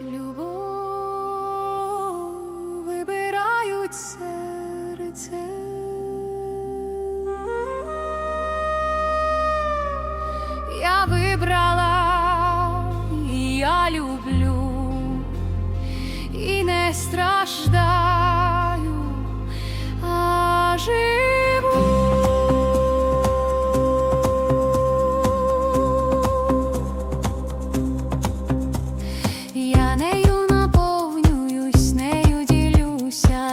Любов вибирають я вибрала, я люблю і не страх. 不想